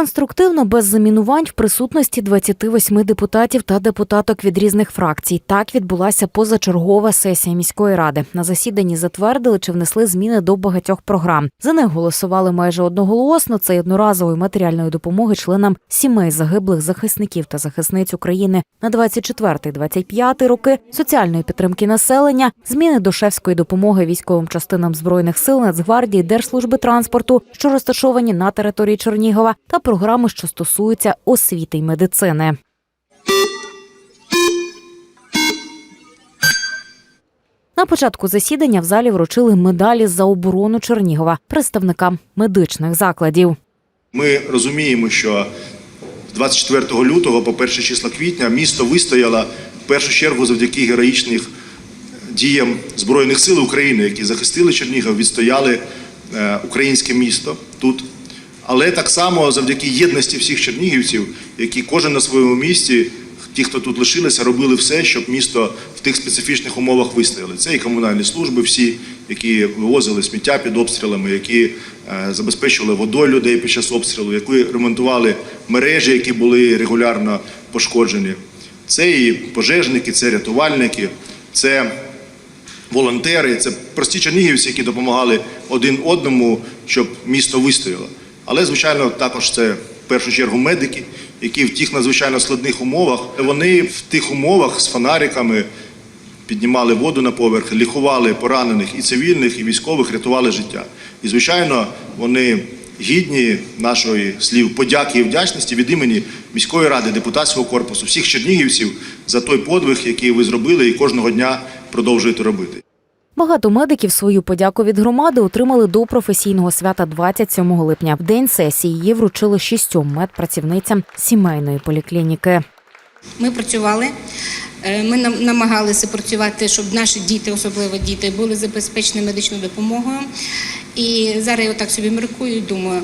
Конструктивно без замінувань в присутності 28 депутатів та депутаток від різних фракцій. Так відбулася позачергова сесія міської ради. На засіданні затвердили чи внесли зміни до багатьох програм. За них голосували майже одноголосно. Це одноразової матеріальної допомоги членам сімей загиблих захисників та захисниць України на 24-25 роки, соціальної підтримки населення, зміни до шефської допомоги військовим частинам збройних сил Нацгвардії, Держслужби транспорту, що розташовані на території Чернігова, та програми, що стосуються освіти й медицини. На початку засідання в залі вручили медалі за оборону Чернігова представникам медичних закладів. Ми розуміємо, що з 24 лютого по 1 числа квітня місто вистояло в першу чергу завдяки героїчних діям Збройних сил України, які захистили Чернігів, відстояли е, українське місто тут. Але так само завдяки єдності всіх чернігівців, які кожен на своєму місці, ті, хто тут лишилися, робили все, щоб місто в тих специфічних умовах вистояли. Це і комунальні служби, всі, які вивозили сміття під обстрілами, які е, забезпечували водою людей під час обстрілу, які ремонтували мережі, які були регулярно пошкоджені. Це і пожежники, це рятувальники, це волонтери, це прості чернігівці, які допомагали один одному, щоб місто вистояло. Але, звичайно, також це в першу чергу медики, які в тих надзвичайно складних умовах, вони в тих умовах з фонариками піднімали воду на поверх, лікували поранених і цивільних, і військових, рятували життя. І, звичайно, вони гідні нашої слів подяки і вдячності від імені міської ради, депутатського корпусу, всіх чернігівців за той подвиг, який ви зробили, і кожного дня продовжуєте робити. Багато медиків свою подяку від громади отримали до професійного свята 27 липня. В день сесії її вручили шістьом медпрацівницям сімейної поліклініки. Ми працювали. е, Ми нам- намагалися працювати, щоб наші діти, особливо діти, були забезпечені медичною допомогою. І зараз я отак собі міркую і думаю,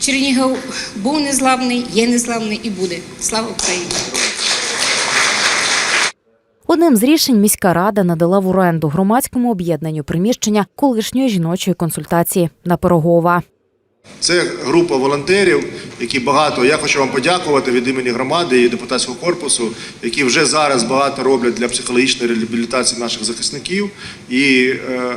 Чернігів був незламний, є незламний і буде. Слава Україні! Одним з рішень міська рада надала в оренду громадському об'єднанню приміщення колишньої жіночої консультації на Пирогова. Це група волонтерів, які багато. Я хочу вам подякувати від імені громади і депутатського корпусу, які вже зараз багато роблять для психологічної реабілітації наших захисників і е,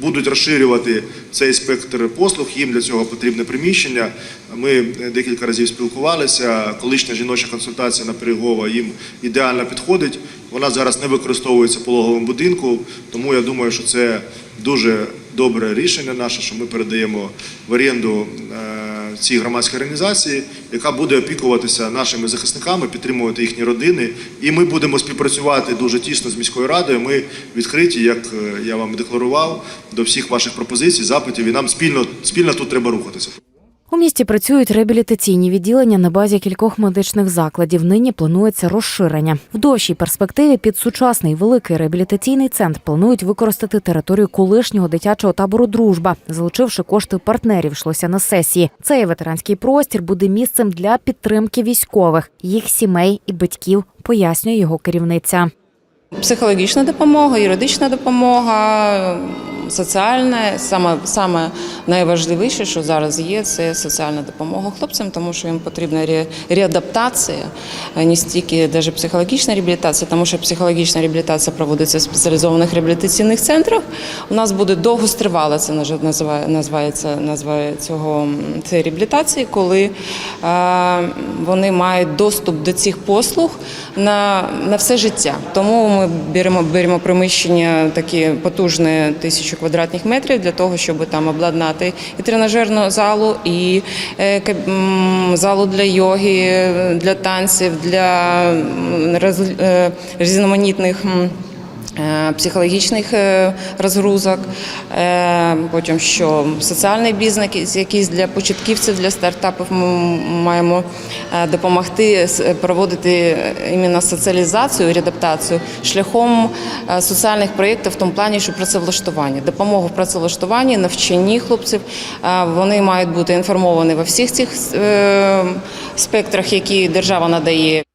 будуть розширювати цей спектр послуг. Їм для цього потрібне приміщення. Ми декілька разів спілкувалися. Колишня жіноча консультація на Перегова їм ідеально підходить. Вона зараз не використовується пологовим будинку, тому я думаю, що це дуже добре рішення наше, що ми передаємо в оренду е, цій громадській організації, яка буде опікуватися нашими захисниками, підтримувати їхні родини. І ми будемо співпрацювати дуже тісно з міською радою. Ми відкриті, як е, я вам декларував, до всіх ваших пропозицій, запитів. І нам спільно спільно тут треба рухатися. У місті працюють реабілітаційні відділення на базі кількох медичних закладів. Нині планується розширення. В довшій перспективі під сучасний великий реабілітаційний центр планують використати територію колишнього дитячого табору Дружба, залучивши кошти партнерів, йшлося на сесії. Цей ветеранський простір буде місцем для підтримки військових, їх сімей і батьків, пояснює його керівниця. Психологічна допомога, юридична допомога, соціальна. Саме, саме найважливіше, що зараз є, це соціальна допомога хлопцям, тому що їм потрібна ре- реадаптація, не стільки навіть психологічна реабілітація, тому що психологічна реабілітація проводиться в спеціалізованих реабілітаційних центрах. У нас буде довгостривала, це називається назва цього цієї реабілітації, коли е, вони мають доступ до цих послуг на, на все життя. Тому ми беремо, беремо приміщення такі потужне тисячу квадратних метрів для того, щоб там обладнати і тренажерну залу, і е, залу для йоги, для танців, для е, різноманітних. Е, Психологічних е, розгрузок, е, потім що соціальний бізнес, якийсь для початківців, для стартапів ми маємо допомогти проводити іменно соціалізацію, реадаптацію шляхом соціальних проєктів в тому плані, що працевлаштування, допомогу в працевлаштуванні, навчанні хлопців. Вони мають бути інформовані во всіх цих спектрах, які держава надає.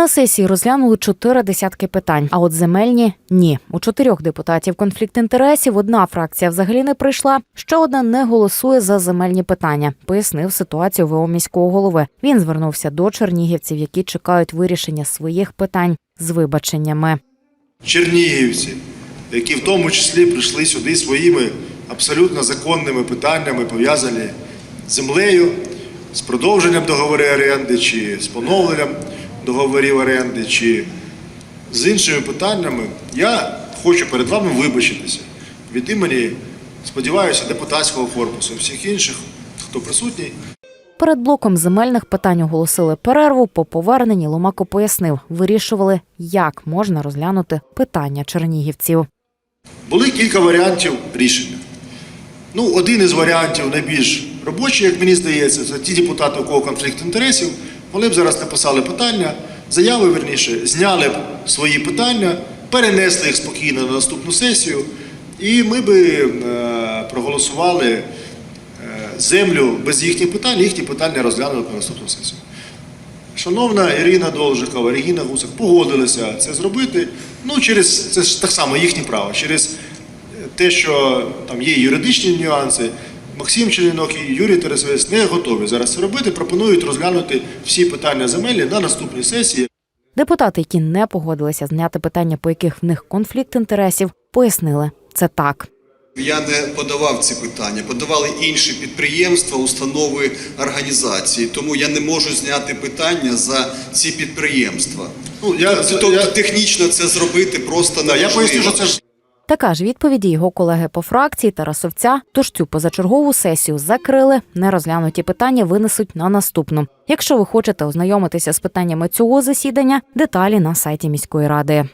На сесії розглянули чотири десятки питань. А от земельні ні. У чотирьох депутатів конфлікт інтересів. Одна фракція взагалі не прийшла. Ще одна не голосує за земельні питання. Пояснив ситуацію ВО міського голови. Він звернувся до чернігівців, які чекають вирішення своїх питань з вибаченнями. чернігівці, які в тому числі прийшли сюди своїми абсолютно законними питаннями, пов'язані з землею, з продовженням договорів оренди, чи з поновленням договорів оренди, чи з іншими питаннями, я хочу перед вами вибачитися від імені, сподіваюся, депутатського корпусу, всіх інших, хто присутній. Перед блоком земельних питань оголосили перерву. По поверненні Ломако пояснив, вирішували, як можна розглянути питання чернігівців. Були кілька варіантів рішення. Ну, один із варіантів найбільш робочий, як мені здається, це ті депутати, у кого конфлікт інтересів, вони б зараз написали питання, заяви верніше, зняли б свої питання, перенесли їх спокійно на наступну сесію, і ми би е, проголосували е, землю без їхніх питань, їхні питання розглянули на наступну сесію. Шановна Ірина Должикова, Регіна Гусак погодилися це зробити. Ну, через це ж так само їхнє право, через те, що там є юридичні нюанси. Максим Чернінок і Юрій Тересовець не готові зараз це робити. Пропонують розглянути всі питання земелі на наступній сесії. Депутати, які не погодилися зняти питання, по яких в них конфлікт інтересів, пояснили це так. Я не подавав ці питання, подавали інші підприємства, установи, організації. Тому я не можу зняти питання за ці підприємства. Ну, я, Тобто я, технічно це зробити просто да, я поясню, що це ж Така ж відповіді його колеги по фракції Тарасовця. Тож цю позачергову сесію закрили. Нерозглянуті питання винесуть на наступну. Якщо ви хочете ознайомитися з питаннями цього засідання, деталі на сайті міської ради.